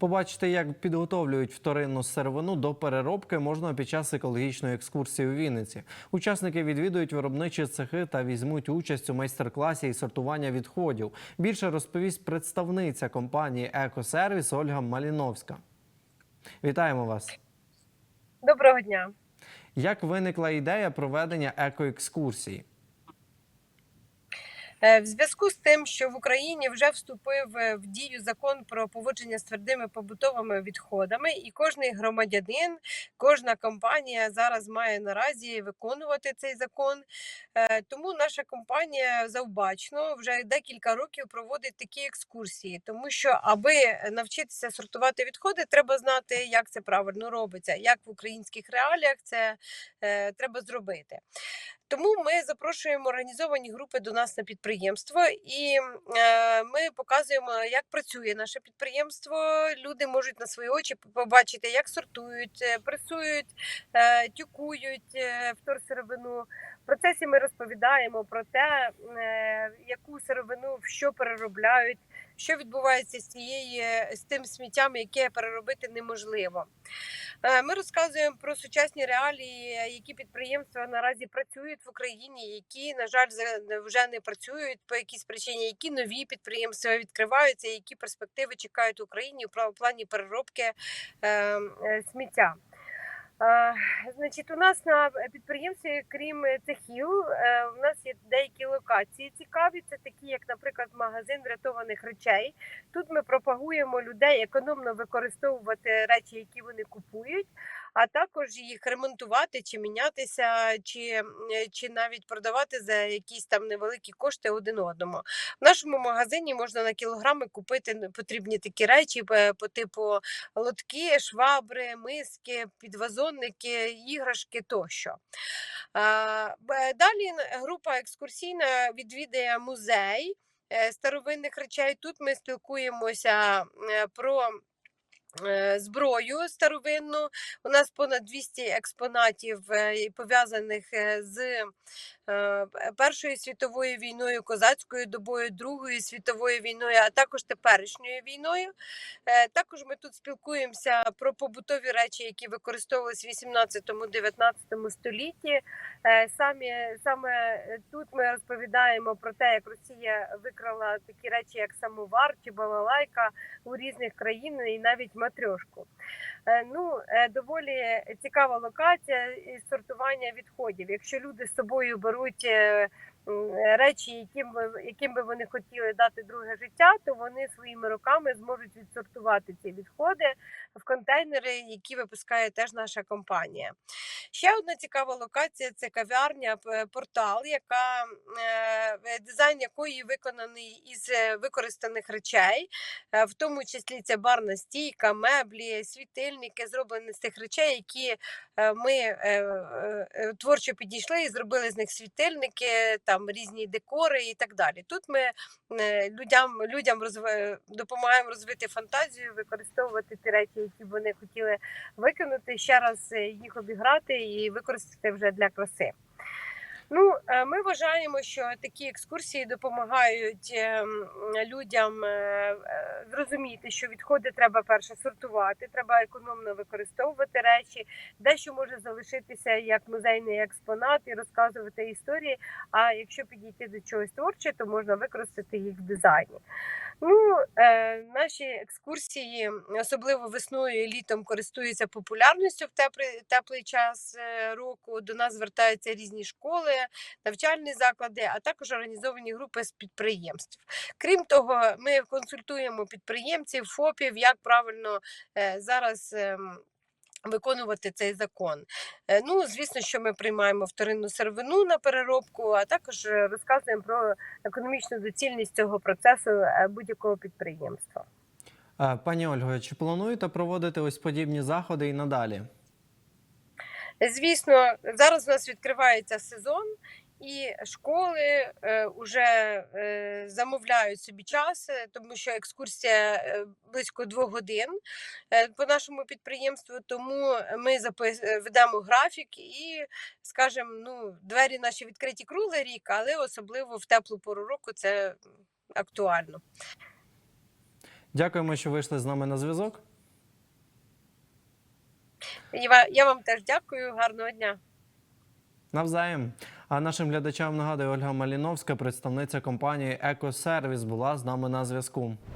Побачити, як підготовлюють вторинну сировину до переробки можна під час екологічної екскурсії у Вінниці. Учасники відвідують виробничі цехи та візьмуть участь у майстер-класі і сортування відходів. Більше розповість представниця компанії Екосервіс Ольга Маліновська. Вітаємо вас! Доброго дня. Як виникла ідея проведення екоекскурсії? Е, В зв'язку з тим, що в Україні вже вступив е, в дію закон про поводження з твердими побутовими відходами, і кожний громадянин, кожна компанія зараз має наразі виконувати цей закон. Е, Тому наша компанія завбачно вже декілька років проводить такі екскурсії, тому що аби навчитися сортувати відходи, треба знати, як це правильно робиться, як в українських реаліях це треба зробити. Тому ми запрошуємо організовані групи до нас на підприємство, і е, ми показуємо, як працює наше підприємство. Люди можуть на свої очі побачити, як сортують, е, пресують, е, тюкують вторсировину. В процесі ми розповідаємо про те, яку сировину в що переробляють, що відбувається з цією з тим сміттям, яке переробити неможливо. Е, Ми розказуємо про сучасні реалії, які підприємства наразі працюють в Україні, які, на жаль, вже не працюють по якійсь причині, які нові підприємства відкриваються, які перспективи чекають Україні в плані переробки е, е, сміття. Е, Значить, у нас на підприємстві, крім цехів, е, у нас є деякі локації цікаві. Це такі, як, наприклад, магазин врятованих речей. Тут ми пропагуємо людей економно використовувати речі, які вони купують, а також їх ремонтувати чи мінятися, чи, чи навіть продавати за якісь там невеликі кошти один одному. В нашому магазині можна на кілограми купити потрібні такі речі по типу лотки, швабри, миски, підвазонники, іграшки тощо. Далі група екскурсійна відвідає музей е, старовинних речей. Тут ми спілкуємося про. Е, Зброю старовинну. У нас понад 200 експонатів е, пов'язаних е, з Першою світовою війною, козацькою добою, Другою світовою війною, а також теперішньою війною. Е, Також ми тут спілкуємося про побутові речі, які використовувалися в 18-19 столітті. Е, Самі саме е, тут ми розповідаємо про те, як Росія викрала такі речі, як самовар чи балалайка у різних країн, і навіть матрьошку. Е, Ну, е, доволі цікава локація і сортування відходів. Якщо люди з собою беруть е, м, речі, яким би, яким би вони хотіли дати друге життя, то вони своїми руками зможуть відсортувати ці відходи в контейнери, які випускає теж наша компанія. Ще одна цікава локація це кав'ярня портал, яка е, дизайн якої виконаний із е, використаних речей, е, в тому числі це барна стійка, меблі, світильники, зроблені з тих речей, які е, ми е, е, е, творчо підійшли і зробили з них світильники, там різні декори і так далі. Тут ми е, людям, людям розви- допомагаємо розвити фантазію, використовувати ті речі, які вони хотіли викинути, ще раз е, їх обіграти і використати вже для краси. Ну, е, ми вважаємо, що такі екскурсії допомагають е, людям е, е, зрозуміти, що відходи треба перше сортувати, треба економно використовувати речі, дещо може залишитися як музейний експонат і розказувати історії. А якщо підійти до чогось творче, то можна використати їх в дизайні. Ну, е, наші екскурсії, особливо весною і літом, користуються популярністю в теплий, теплий час е, року. До нас звертаються різні школи, навчальні заклади, а також організовані групи з підприємств. Крім того, ми консультуємо підприємців, ФОПів, як правильно е, зараз. ем, Виконувати цей закон. Е, Ну, звісно, що ми приймаємо вторинну сировину на переробку, а також е, розказуємо про економічну доцільність цього процесу будь-якого підприємства. Пані Ольго, чи плануєте проводити ось подібні заходи і надалі? Звісно, зараз у нас відкривається сезон, і школи вже е, замовляють собі час, е, тому що екскурсія е, близько двох годин е, по нашому підприємству. Тому ми запис... е, ведемо графік і, скажімо, ну, двері наші відкриті круглий рік, але особливо в теплу пору року це актуально. Дякуємо, що вийшли з нами на зв'язок. Я вам теж дякую. Гарного дня. Навзаєм. А нашим глядачам нагадує Ольга Маліновська, представниця компанії Екосервіс, була з нами на зв'язку.